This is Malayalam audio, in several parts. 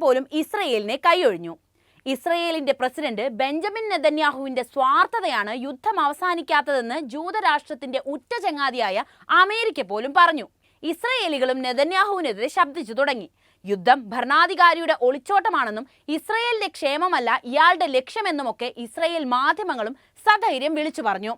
പോലും ഇസ്രയേലിനെ കൈയൊഴിഞ്ഞു. ഇസ്രയേലിന്റെ പ്രസിഡന്റ് ബെഞ്ചമിൻ നെതന്യാഹുവിന്റെ സ്വാർത്ഥതയാണ് യുദ്ധം അവസാനിക്കാത്തതെന്ന് ജൂതരാഷ്ട്രത്തിന്റെ ഉറ്റ ചങ്ങാതിയായ അമേരിക്ക പോലും പറഞ്ഞു. ഇസ്രയേലികളും നെതന്യാഹുവിനെതിരെ ശബ്ദിച്ചു തുടങ്ങി. യുദ്ധം ഭരണാധികാരിയുടെ ഒളിച്ചോട്ടമാണെന്നും ഇസ്രയേലിന്റെ ക്ഷേമമല്ല ഇയാളുടെ ലക്ഷ്യമെന്നുമൊക്കെ ഇസ്രയേൽ മാധ്യമങ്ങളും സധൈര്യം വിളിച്ചു പറഞ്ഞു.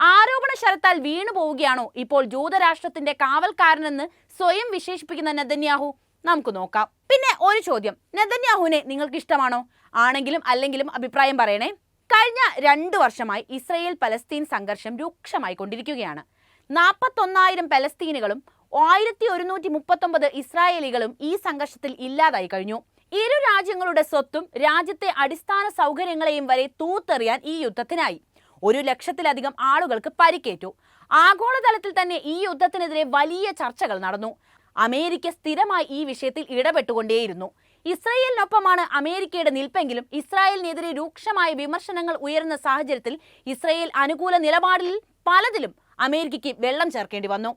ആരോപണ ശരത്താൽ വീണു പോവുകയാണോ ഇപ്പോൾ ജൂതരാഷ്ട്രത്തിന്റെ കാവൽക്കാരനെന്ന് സ്വയം വിശേഷിപ്പിക്കുന്ന നെതന്യാഹു? നമുക്ക് നോക്കാം. പിന്നെ ഒരു ചോദ്യം. നെതന്യാഹുവിനെ നിങ്ങൾക്ക് ഇഷ്ടമാണോ ആണെങ്കിലും അല്ലെങ്കിലും അഭിപ്രായം പറയണേ. കഴിഞ്ഞ രണ്ടു വർഷമായി ഇസ്രയേൽ പലസ്തീൻ സംഘർഷം രൂക്ഷമായി കൊണ്ടിരിക്കുകയാണ്. നാൽപ്പത്തൊന്നായിരം പലസ്തീനുകളും ആയിരത്തി ഒരുന്നൂറ്റി മുപ്പത്തൊമ്പത് ഇസ്രായേലികളും ഈ സംഘർഷത്തിൽ ഇല്ലാതായി കഴിഞ്ഞു. ഇരു രാജ്യങ്ങളുടെ സ്വത്തും രാജ്യത്തെ അടിസ്ഥാന സൗകര്യങ്ങളെയും വരെ തൂത്തെറിയാൻ ഈ യുദ്ധത്തിനായി ഒരു ലക്ഷത്തിലധികം ആളുകൾക്ക് പരിക്കേറ്റു. ആഗോളതലത്തിൽ തന്നെ ഈ യുദ്ധത്തിനെതിരെ വലിയ ചർച്ചകൾ നടന്നു. അമേരിക്ക സ്ഥിരമായി ഈ വിഷയത്തിൽ ഇടപെട്ടുകൊണ്ടേയിരുന്നു. ഇസ്രയേലിനൊപ്പമാണ് അമേരിക്കയുടെ നിൽപ്പെങ്കിലും ഇസ്രായേലിനെതിരെ രൂക്ഷമായ വിമർശനങ്ങൾ ഉയരുന്ന സാഹചര്യത്തിൽ ഇസ്രയേൽ അനുകൂല നിലപാടിൽ പലതിലും അമേരിക്കയ്ക്ക് വെള്ളം ചേർക്കേണ്ടി വന്നു.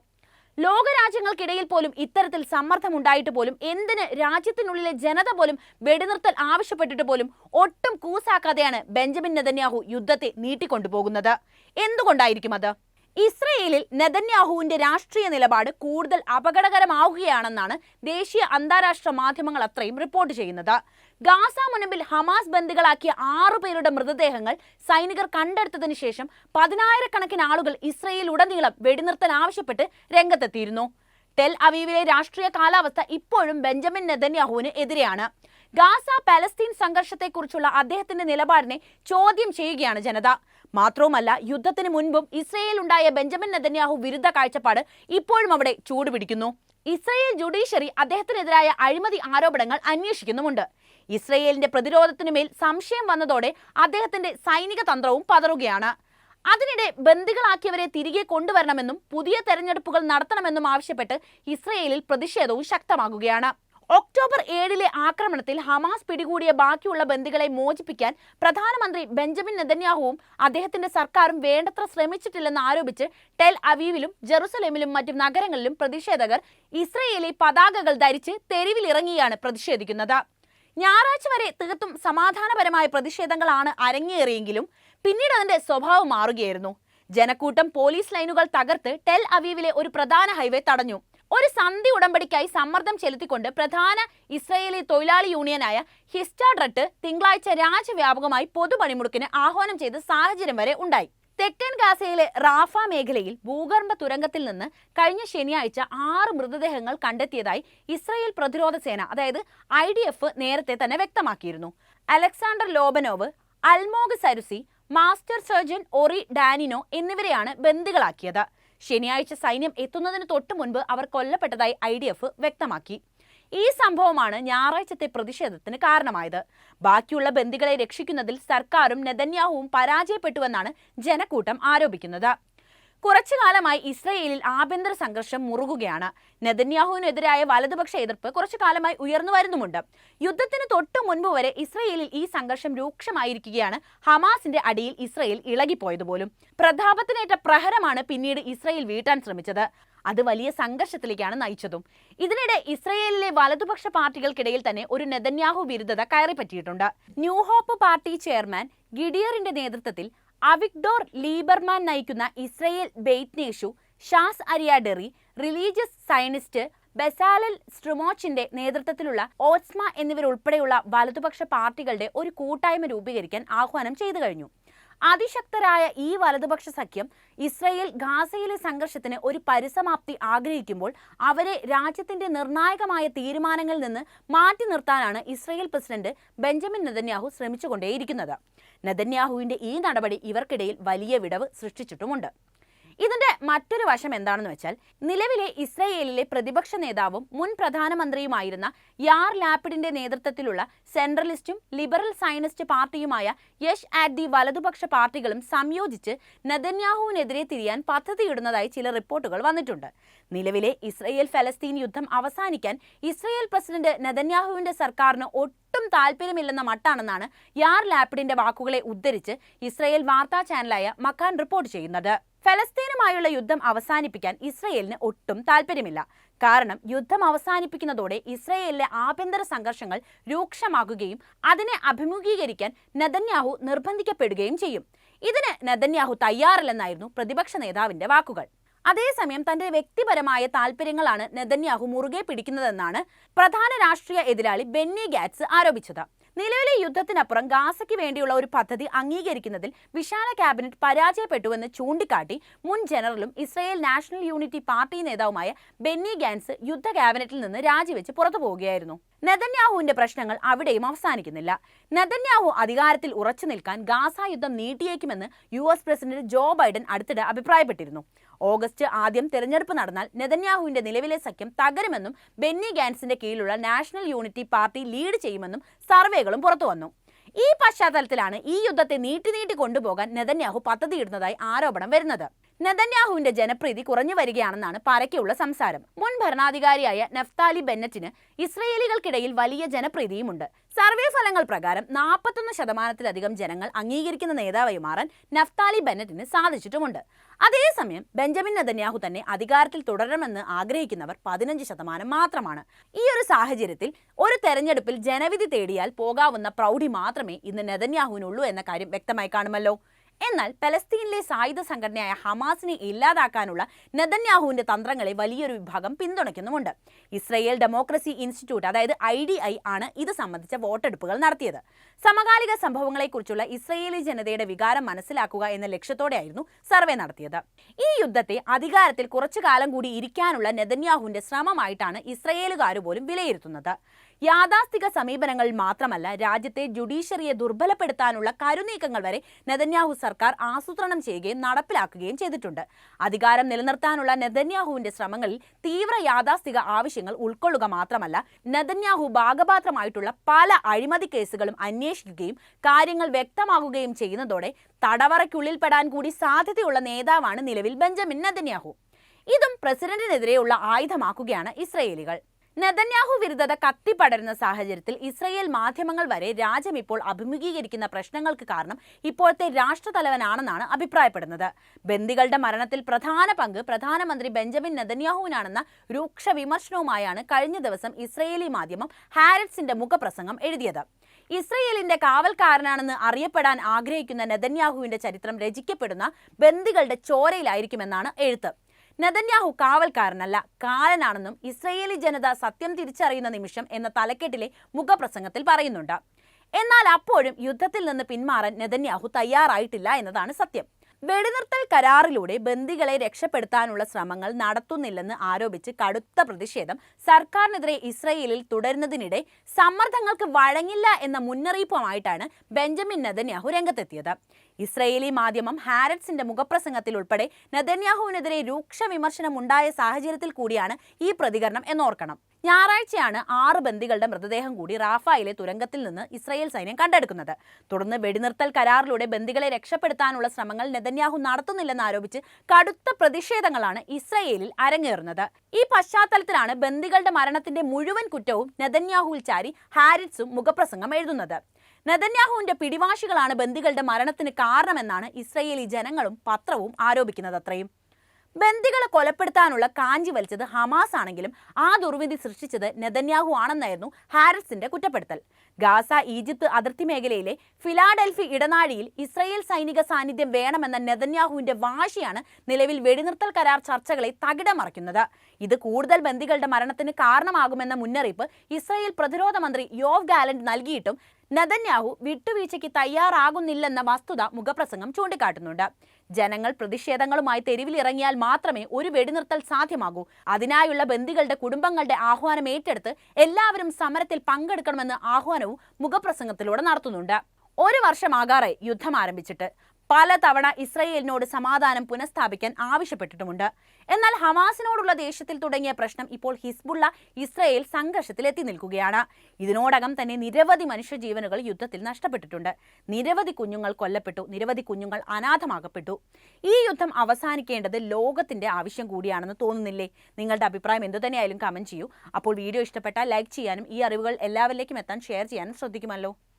ലോകരാജ്യങ്ങൾക്കിടയിൽ പോലും ഇത്തരത്തിൽ സമ്മർദ്ദം ഉണ്ടായിട്ട് പോലും എന്തിന് രാജ്യത്തിനുള്ളിലെ ജനത പോലും വെടിനിർത്തൽ ആവശ്യപ്പെട്ടിട്ട് പോലും ഒട്ടും കൂസാക്കാതെയാണ് ബെഞ്ചമിൻ നെതന്യാഹു യുദ്ധത്തെ നീട്ടിക്കൊണ്ടുപോകുന്നത്? എന്തുകൊണ്ടായിരിക്കും അത്? ഇസ്രയേലിൽ നെതന്യാഹുവിന്റെ രാഷ്ട്രീയ നിലപാട് കൂടുതൽ അപകടകരമാവുകയാണെന്നാണ് ദേശീയ അന്താരാഷ്ട്ര മാധ്യമങ്ങൾ അത്രയും റിപ്പോർട്ട് ചെയ്യുന്നത്. ഗാസ മുനമ്പിൽ ഹമാസ് ബന്ദികളാക്കിയ ആറു പേരുടെ മൃതദേഹങ്ങൾ സൈനികർ കണ്ടെടുത്തതിന് ശേഷം പതിനായിരക്കണക്കിന് ആളുകൾ ഇസ്രയേൽ ഉടനീളം വെടിനിർത്തൽ ആവശ്യപ്പെട്ട് രംഗത്തെത്തിയിരുന്നു. ടെൽ അവീവിലെ രാഷ്ട്രീയ കാലാവസ്ഥ ഇപ്പോഴും ബെഞ്ചമിൻ നെതന്യാഹുവിന് എതിരെയാണ്. ഗാസ പലസ്തീൻ സംഘർഷത്തെക്കുറിച്ചുള്ള അദ്ദേഹത്തിന്റെ നിലപാടിനെ ചോദ്യം ചെയ്യുകയാണ് ജനത. മാത്രവുമല്ല യുദ്ധത്തിന് മുൻപും ഇസ്രയേൽ ഉണ്ടായ ബെഞ്ചമിൻ നെതന്യാഹു വിരുദ്ധ കാഴ്ചപ്പാട് ഇപ്പോഴും അവിടെ ചൂടുപിടിക്കുന്നു. ഇസ്രയേൽ ജുഡീഷ്യറി അദ്ദേഹത്തിനെതിരായ അഴിമതി ആരോപണങ്ങൾ അന്വേഷിക്കുന്നുമുണ്ട്. ഇസ്രയേലിന്റെ പ്രതിരോധത്തിനുമേൽ സംശയം വന്നതോടെ അദ്ദേഹത്തിന്റെ സൈനിക തന്ത്രവും പതറുകയാണ്. അതിനിടെ ബന്ദികളാക്കിയവരെ തിരികെ കൊണ്ടുവരണമെന്നും പുതിയ തെരഞ്ഞെടുപ്പുകൾ നടത്തണമെന്നും ആവശ്യപ്പെട്ട് ഇസ്രയേലിൽ പ്രതിഷേധവും ശക്തമാകുകയാണ്. ഒക്ടോബർ ഏഴിലെ ആക്രമണത്തിൽ ഹമാസ് പിടികൂടിയ ബാക്കിയുള്ള ബന്ദികളെ മോചിപ്പിക്കാൻ പ്രധാനമന്ത്രി ബെഞ്ചമിൻ നെതന്യാഹുവും അദ്ദേഹത്തിന്റെ സർക്കാരും വേണ്ടത്ര ശ്രമിച്ചിട്ടില്ലെന്ന് ആരോപിച്ച് ടെൽ അവീവിലും ജെറുസലേമിലും മറ്റു നഗരങ്ങളിലും പ്രതിഷേധകർ ഇസ്രയേലി പതാകകൾ ധരിച്ച് തെരുവിലിറങ്ങിയാണ് പ്രതിഷേധിക്കുന്നത്. ഞായറാഴ്ച വരെ തീർത്തും സമാധാനപരമായ പ്രതിഷേധങ്ങളാണ് അരങ്ങേറിയെങ്കിലും പിന്നീട് അതിന്റെ സ്വഭാവം മാറുകയായിരുന്നു. ജനക്കൂട്ടം പോലീസ് ലൈനുകൾ തകർത്ത് ടെൽ അവീവിലെ ഒരു പ്രധാന ഹൈവേ തടഞ്ഞു. ഒരു സന്ധി ഉടമ്പടിക്കായി സമ്മർദ്ദം ചെലുത്തിക്കൊണ്ട് പ്രധാന ഇസ്രയേലി തൊഴിലാളി യൂണിയനായ ഹിസ്റ്റാഡ്രട്ട് തിങ്കളാഴ്ച രാജ്യവ്യാപകമായി പൊതുപണിമുടക്കിന് ആഹ്വാനം ചെയ്ത സാഹചര്യം വരെ ഉണ്ടായി. തെക്കൻ ഗാസയിലെ റാഫ മേഖലയിൽ ഭൂഗർഭ തുരങ്കത്തിൽ നിന്ന് കഴിഞ്ഞ ശനിയാഴ്ച ആറ് മൃതദേഹങ്ങൾ കണ്ടെത്തിയതായി ഇസ്രയേൽ പ്രതിരോധ സേന അതായത് ഐ ഡി എഫ് നേരത്തെ തന്നെ വ്യക്തമാക്കിയിരുന്നു. Alexander Lobanov Almog Sarusi master surgeon Ori Danino എന്നിവരെയാണ് ബന്ദികളാക്കിയത്. ശനിയാഴ്ച സൈന്യം എത്തുന്നതിന് തൊട്ടു മുൻപ് അവർ കൊല്ലപ്പെട്ടതായി ഐ ഡി എഫ് വ്യക്തമാക്കി. ഈ സംഭവമാണ് ഞായറാഴ്ചത്തെ പ്രതിഷേധത്തിന് കാരണമായത്. ബാക്കിയുള്ള ബന്ദികളെ രക്ഷിക്കുന്നതിൽ സർക്കാരും നെതന്യാഹുവും പരാജയപ്പെട്ടുവെന്നാണ് ജനക്കൂട്ടം ആരോപിക്കുന്നത്. കുറച്ചു കാലമായി ഇസ്രയേലിൽ ആഭ്യന്തര സംഘർഷം മുറുകുകയാണ്. നെതന്യാഹുവിനെതിരായ വലതുപക്ഷ എതിർപ്പ് കുറച്ചു കാലമായി ഉയർന്നു വരുന്നുമുണ്ട്. യുദ്ധത്തിന് തൊട്ടു മുൻപ് വരെ ഇസ്രയേലിൽ ഈ സംഘർഷം രൂക്ഷമായിരിക്കുകയാണ്. ഹമാസിന്റെ അടിയിൽ ഇസ്രയേൽ ഇളകിപ്പോയതുപോലും. പ്രതാപത്തിനേറ്റ പ്രഹരമാണ് പിന്നീട് ഇസ്രയേൽ വീട്ടാൻ ശ്രമിച്ചത്. അത് വലിയ സംഘർഷത്തിലേക്കാണ് നയിച്ചതും. ഇതിനിടെ ഇസ്രയേലിലെ വലതുപക്ഷ പാർട്ടികൾക്കിടയിൽ തന്നെ ഒരു നെതന്യാഹു വിരുദ്ധത കയറിപ്പറ്റിയിട്ടുണ്ട്. ന്യൂ ഹോപ്പ് പാർട്ടി ചെയർമാൻ ഗിഡിയറിന്റെ നേതൃത്വത്തിൽ അവിഗ്ഡോർ ലീബർമാൻ നയിക്കുന്ന Israel Beiteinu Shas Aryeh Deri religious Zionist Bezalel സ്ട്രുമോച്ചിന്റെ നേതൃത്വത്തിലുള്ള ഓസ്മ എന്നിവരുൾപ്പെടെയുള്ള വലതുപക്ഷ പാർട്ടികളുടെ ഒരു കൂട്ടായ്മ രൂപീകരിക്കാൻ ആഹ്വാനം ചെയ്തു കഴിഞ്ഞു. അതിശക്തരായ ഈ വലതുപക്ഷ സഖ്യം ഇസ്രയേൽ ഗാസയിലെ സംഘർഷത്തിന് ഒരു പരിസമാപ്തി ആഗ്രഹിക്കുമ്പോൾ അവരെ രാജ്യത്തിന്റെ നിർണായകമായ തീരുമാനങ്ങളിൽ നിന്ന് മാറ്റി നിർത്താനാണ് ഇസ്രയേൽ പ്രസിഡന്റ് ബെഞ്ചമിൻ നെതന്യാഹു ശ്രമിച്ചുകൊണ്ടേയിരിക്കുന്നത്. നെതന്യാഹുവിന്റെ ഈ നടപടി ഇവർക്കിടയിൽ വലിയ വിടവ് സൃഷ്ടിച്ചിട്ടുമുണ്ട്. ഇതിന്റെ മറ്റൊരു വശം എന്താണെന്ന് വെച്ചാൽ നിലവിലെ ഇസ്രയേലിലെ പ്രതിപക്ഷ നേതാവും മുൻ പ്രധാനമന്ത്രിയുമായിരുന്ന യാർ ലാപ്പിഡിന്റെ നേതൃത്വത്തിലുള്ള സെൻട്രലിസ്റ്റും ലിബറൽ സയനിസ്റ്റ് പാർട്ടിയുമായ യഷ് ആറ്റ് ദി വലതുപക്ഷ പാർട്ടികളും സംയോജിച്ച് നെതന്യാഹുവിനെതിരെ തിരിയാൻ പദ്ധതിയിടുന്നതായി ചില റിപ്പോർട്ടുകൾ വന്നിട്ടുണ്ട്. നിലവിലെ ഇസ്രയേൽ ഫലസ്തീൻ യുദ്ധം അവസാനിക്കാൻ ഇസ്രയേൽ പ്രസിഡന്റ് നദന്യാഹുവിന്റെ സർക്കാരിന് ഒട്ടും താല്പര്യമില്ലെന്ന മട്ടാണെന്നാണ് യാർ ലാപ്പിഡിന്റെ വാക്കുകളെ ഉദ്ധരിച്ച് ഇസ്രയേൽ വാർത്താ ചാനലായ മക്കാൻ റിപ്പോർട്ട് ചെയ്യുന്നത്. ഫലസ്തീനുമായുള്ള യുദ്ധം അവസാനിപ്പിക്കാൻ ഇസ്രയേലിന് ഒട്ടും താല്പര്യമില്ല. കാരണം യുദ്ധം അവസാനിപ്പിക്കുന്നതോടെ ഇസ്രയേലിലെ ആഭ്യന്തര സംഘർഷങ്ങൾ രൂക്ഷമാകുകയും അതിനെ അഭിമുഖീകരിക്കാൻ നെതന്യാഹു നിർബന്ധിക്കപ്പെടുകയും ചെയ്യും. ഇതിന് നെതന്യാഹു തയ്യാറില്ലെന്നായിരുന്നു പ്രതിപക്ഷ നേതാവിന്റെ വാക്കുകൾ. അതേസമയം തന്റെ വ്യക്തിപരമായ താല്പര്യങ്ങളാണ് നെതന്യാഹു മുറുകെ പിടിക്കുന്നതെന്നാണ് പ്രധാന രാഷ്ട്രീയ എതിരാളി ബെന്നി ഗാറ്റ്സ് ആരോപിച്ചത്. നിലവിലെ യുദ്ധത്തിനപ്പുറം ഗാസയ്ക്ക് വേണ്ടിയുള്ള ഒരു പദ്ധതി അംഗീകരിക്കുന്നതിൽ വിശാല ക്യാബിനറ്റ് പരാജയപ്പെട്ടുവെന്ന് ചൂണ്ടിക്കാട്ടി മുൻ ജനറലും ഇസ്രായേൽ നാഷണൽ യൂണിറ്റി പാർട്ടി നേതാവുമായ ബെന്നി ഗാൻസ് യുദ്ധ ക്യാബിനറ്റിൽ നിന്ന് രാജിവെച്ച് പുറത്തു പോവുകയായിരുന്നു. നെതന്യാഹുവിന്റെ പ്രശ്നങ്ങൾ അവിടെയും അവസാനിക്കുന്നില്ല. നെതന്യാഹു അധികാരത്തിൽ ഉറച്ചു നിൽക്കാൻ ഗാസ യുദ്ധം നീട്ടിയേക്കുമെന്ന് U S president Joe Biden അടുത്തിടെ അഭിപ്രായപ്പെട്ടിരുന്നു. ഓഗസ്റ്റ് ആദ്യം തെരഞ്ഞെടുപ്പ് നടന്നാൽ നെതന്യാഹുവിന്റെ നിലവിലെ സഖ്യം തകരുമെന്നും ബെന്നി ഗാൻസിന്റെ കീഴിലുള്ള നാഷണൽ യൂണിറ്റി പാർട്ടി ലീഡ് ചെയ്യുമെന്നും സർവേകളും പുറത്തുവന്നു ഈ പശ്ചാത്തലത്തിലാണ് ഈ യുദ്ധത്തെ നീട്ടി നീട്ടി കൊണ്ടുപോകാൻ നെതന്യാഹു പദ്ധതിയിടുന്നതായി ആരോപണം വരുന്നത്. നെതന്യാഹുവിന്റെ ജനപ്രീതി കുറഞ്ഞു വരികയാണെന്നാണ് പരക്കെയുള്ള സംസാരം. മുൻ ഭരണാധികാരിയായ നഫ്താലി ബെന്നറ്റിന് ഇസ്രയേലികൾക്കിടയിൽ വലിയ ജനപ്രീതിയുമുണ്ട്. സർവേ ഫലങ്ങൾ പ്രകാരം നാൽപ്പത്തൊന്ന് ശതമാനത്തിലധികം ജനങ്ങൾ അംഗീകരിക്കുന്ന നേതാവായി മാറാൻ നഫ്താലി ബെന്നറ്റിന് സാധിച്ചിട്ടുമുണ്ട്. അതേസമയം ബെഞ്ചമിൻ നെതന്യാഹു തന്നെ അധികാരത്തിൽ തുടരണമെന്ന് ആഗ്രഹിക്കുന്നവർ പതിനഞ്ച് ശതമാനം മാത്രമാണ്. ഈ ഒരു സാഹചര്യത്തിൽ ഒരു തെരഞ്ഞെടുപ്പിൽ ജനവിധി തേടിയാൽ പോകാവുന്ന പ്രൗഢി മാത്രമേ ഇന്ന് നെതന്യാഹുവിനുള്ളൂ എന്ന കാര്യം വ്യക്തമായി കാണുമല്ലോ. എന്നാൽ പലസ്തീനിലെ സായുധ സംഘടനയായ ഹമാസിനെ ഇല്ലാതാക്കാനുള്ള നെതന്യാഹുവിന്റെ തന്ത്രങ്ങളെ വലിയൊരു വിഭാഗം പിന്തുണയ്ക്കുന്നുമുണ്ട്. ഇസ്രയേൽ ഡെമോക്രസി ഇൻസ്റ്റിറ്റ്യൂട്ട് അതായത് ഐ ഡി ഐ ആണ് ഇത് സംബന്ധിച്ച വോട്ടെടുപ്പുകൾ നടത്തിയത്. സമകാലിക സംഭവങ്ങളെക്കുറിച്ചുള്ള ഇസ്രയേലി ജനതയുടെ വികാരം മനസ്സിലാക്കുക എന്ന ലക്ഷ്യത്തോടെയായിരുന്നു സർവേ നടത്തിയത്. ഈ യുദ്ധത്തെ അധികാരത്തിൽ കുറച്ചു കാലം കൂടി ഇരിക്കാനുള്ള നെതന്യാഹുവിന്റെ ശ്രമമായിട്ടാണ് ഇസ്രയേലുകാർ പോലും വിലയിരുത്തുന്നത്. യാഥാസ്ഥിക സമീപനങ്ങൾ മാത്രമല്ല രാജ്യത്തെ ജുഡീഷ്യറിയെ ദുർബലപ്പെടുത്താനുള്ള കരുനീക്കങ്ങൾ വരെ നെതന്യാഹു സർക്കാർ ആസൂത്രണം ചെയ്യുകയും നടപ്പിലാക്കുകയും ചെയ്തിട്ടുണ്ട്. അധികാരം നിലനിർത്താനുള്ള നെതന്യാഹുവിന്റെ ശ്രമങ്ങളിൽ തീവ്ര യാഥാസ്ഥിക ആവശ്യങ്ങൾ ഉൾക്കൊള്ളുക മാത്രമല്ല നെതന്യാഹു ഭാഗപാത്രമായിട്ടുള്ള പല അഴിമതി കേസുകളും അന്വേഷിക്കുകയും കാര്യങ്ങൾ വ്യക്തമാകുകയും ചെയ്യുന്നതോടെ തടവറയ്ക്കുള്ളിൽ പെടാൻ കൂടി സാധ്യതയുള്ള നേതാവാണ് നിലവിൽ ബെഞ്ചമിൻ നെതന്യാഹു. ഇതും പ്രസിഡന്റിനെതിരെയുള്ള ആയുധമാക്കുകയാണ് ഇസ്രയേലികൾ. നെതന്യാഹു വിരുദ്ധത കത്തിപ്പടരുന്ന സാഹചര്യത്തിൽ ഇസ്രയേൽ മാധ്യമങ്ങൾ വരെ രാജ്യം ഇപ്പോൾ അഭിമുഖീകരിക്കുന്ന പ്രശ്നങ്ങൾക്ക് കാരണം ഇപ്പോഴത്തെ രാഷ്ട്രതലവനാണെന്നാണ് അഭിപ്രായപ്പെടുന്നത്. ബന്ദികളുടെ മരണത്തിൽ പ്രധാന പങ്ക് പ്രധാനമന്ത്രി ബെഞ്ചമിൻ നെതന്യാഹുവിനാണെന്ന രൂക്ഷ വിമർശനവുമായാണ് കഴിഞ്ഞ ദിവസം ഇസ്രയേലി മാധ്യമം ഹാരിറ്റ്സിന്റെ മുഖപ്രസംഗം എഴുതിയത്. ഇസ്രയേലിന്റെ കാവൽക്കാരനാണെന്ന് അറിയപ്പെടാൻ ആഗ്രഹിക്കുന്ന നെതന്യാഹുവിന്റെ ചരിത്രം രചിക്കപ്പെടുന്ന ബന്ദികളുടെ ചോരയിലായിരിക്കുമെന്നാണ് എഴുത്ത്. നെതന്യാഹു കാവൽക്കാരനല്ല കാലനാണെന്നും ഇസ്രയേലി ജനത സത്യം തിരിച്ചറിയുന്ന നിമിഷം എന്ന തലക്കെട്ടിലെ മുഖപ്രസംഗത്തിൽ പറയുന്നുണ്ട്. എന്നാൽ അപ്പോഴും യുദ്ധത്തിൽ നിന്ന് പിന്മാറാൻ നെതന്യാഹു തയ്യാറായിട്ടില്ല എന്നതാണ് സത്യം. വെടിനിർത്തൽ കരാറിലൂടെ ബന്ദികളെ രക്ഷപ്പെടുത്താനുള്ള ശ്രമങ്ങൾ നടത്തുന്നില്ലെന്ന് ആരോപിച്ച് കടുത്ത പ്രതിഷേധം സർക്കാരിനെതിരെ ഇസ്രയേലിൽ തുടരുന്നതിനിടെ സമ്മർദ്ദങ്ങൾക്ക് വഴങ്ങില്ല എന്ന മുന്നറിയിപ്പുമായിട്ടാണ് ബെഞ്ചമിൻ നെതന്യാഹു രംഗത്തെത്തിയത്. ഇസ്രയേലി മാധ്യമം ഹാരറ്റ്സിന്റെ മുഖപ്രസംഗത്തിൽ ഉൾപ്പെടെ നെതന്യാഹുവിനെതിരെ രൂക്ഷ വിമർശനം ഉണ്ടായ സാഹചര്യത്തിൽ കൂടിയാണ് ഈ പ്രതികരണം എന്നോർക്കണം. ഞായറാഴ്ചയാണ് ആറ് ബന്ദികളുടെ മൃതദേഹം കൂടി റാഫായിലെ തുരങ്കത്തിൽ നിന്ന് ഇസ്രയേൽ സൈന്യം കണ്ടെടുക്കുന്നത്. തുടർന്ന് വെടിനിർത്തൽ കരാറിലൂടെ ബന്ദികളെ രക്ഷപ്പെടുത്താനുള്ള ശ്രമങ്ങൾ നെതന്യാഹു നടത്തുന്നില്ലെന്ന് ആരോപിച്ച് കടുത്ത പ്രതിഷേധങ്ങളാണ് ഇസ്രയേലിൽ അരങ്ങേറുന്നത്. ഈ പശ്ചാത്തലത്തിലാണ് ബന്ദികളുടെ മരണത്തിന്റെ മുഴുവൻ കുറ്റവും നെതന്യാഹുവിൽ ചാരി ഹാരിറ്റ്സും മുഖപ്രസംഗം എഴുതുന്നത്. നെതന്യാഹുവിന്റെ പിടിവാശികളാണ് ബന്ദികളുടെ മരണത്തിന് കാരണമെന്നാണ് ഇസ്രയേലി ജനങ്ങളും പത്രവും ആരോപിക്കുന്നത് അത്രയും. ബന്ദികളെ കൊലപ്പെടുത്താനുള്ള കാഞ്ചി വലിച്ചത് ഹമാസ് ആണെങ്കിലും ആ ദുർവിധി സൃഷ്ടിച്ചത് നെതന്യാഹു ആണെന്നായിരുന്നു ഹാരിസിന്റെ കുറ്റപ്പെടുത്തൽ. ഗാസ ഈജിപ്ത് അതിർത്തി മേഖലയിലെ ഫിലാഡൽഫി ഇടനാഴിയിൽ ഇസ്രയേൽ സൈനിക സാന്നിധ്യം വേണമെന്ന നെതന്യാഹുവിന്റെ വാശിയാണ് നിലവിൽ വെടിനിർത്തൽ കരാർ ചർച്ചകളെ തകിടമറിക്കുന്നത്. ഇത് കൂടുതൽ ബന്ദികളുടെ മരണത്തിന് കാരണമാകുമെന്ന മുന്നറിയിപ്പ് ഇസ്രയേൽ പ്രതിരോധ മന്ത്രി യോവ് ഗാലന്റ് നൽകിയിട്ടും നെതന്യാഹു വിട്ടുവീഴ്ചയ്ക്ക് തയ്യാറാകുന്നില്ലെന്ന വസ്തുത മുഖപ്രസംഗം ചൂണ്ടിക്കാട്ടുന്നുണ്ട്. ജനങ്ങൾ പ്രതിഷേധങ്ങളുമായി തെരുവിലിറങ്ങിയാൽ മാത്രമേ ഒരു വെടിനിർത്തൽ സാധ്യമാകൂ. അതിനായുള്ള ബന്ദികളുടെ കുടുംബങ്ങളുടെ ആഹ്വാനം ഏറ്റെടുത്ത് എല്ലാവരും സമരത്തിൽ പങ്കെടുക്കണമെന്ന് ആഹ്വാനവും മുഖപ്രസംഗത്തിലൂടെ നടത്തുന്നുണ്ട്. ഒരു വർഷമാകാറായി യുദ്ധം ആരംഭിച്ചിട്ട്. പലതവണ ഇസ്രയേലിനോട് സമാധാനം പുനഃസ്ഥാപിക്കാൻ ആവശ്യപ്പെട്ടിട്ടുമുണ്ട്. എന്നാൽ ഹമാസിനോടുള്ള ദേഷ്യത്തിൽ തുടങ്ങിയ പ്രശ്നം ഇപ്പോൾ ഹിസ്ബുള്ള ഇസ്രയേൽ സംഘർഷത്തിൽ എത്തി നിൽക്കുകയാണ്. ഇതിനോടകം തന്നെ നിരവധി മനുഷ്യജീവനുകൾ യുദ്ധത്തിൽ നഷ്ടപ്പെട്ടിട്ടുണ്ട്. നിരവധി കുഞ്ഞുങ്ങൾ കൊല്ലപ്പെട്ടു നിരവധി കുഞ്ഞുങ്ങൾ അനാഥമാകപ്പെട്ടു. ഈ യുദ്ധം അവസാനിക്കേണ്ടത് ലോകത്തിന്റെ ആവശ്യം കൂടിയാണെന്ന് തോന്നുന്നില്ലേ? നിങ്ങളുടെ അഭിപ്രായം എന്തു തന്നെയായാലും കമന്റ് ചെയ്യൂ. അപ്പോൾ വീഡിയോ ഇഷ്ടപ്പെട്ടാൽ ലൈക്ക് ചെയ്യാനും ഈ അറിവുകൾ എല്ലാവരിലേക്കും എത്താൻ ഷെയർ ചെയ്യാനും ശ്രദ്ധിക്കുമല്ലോ.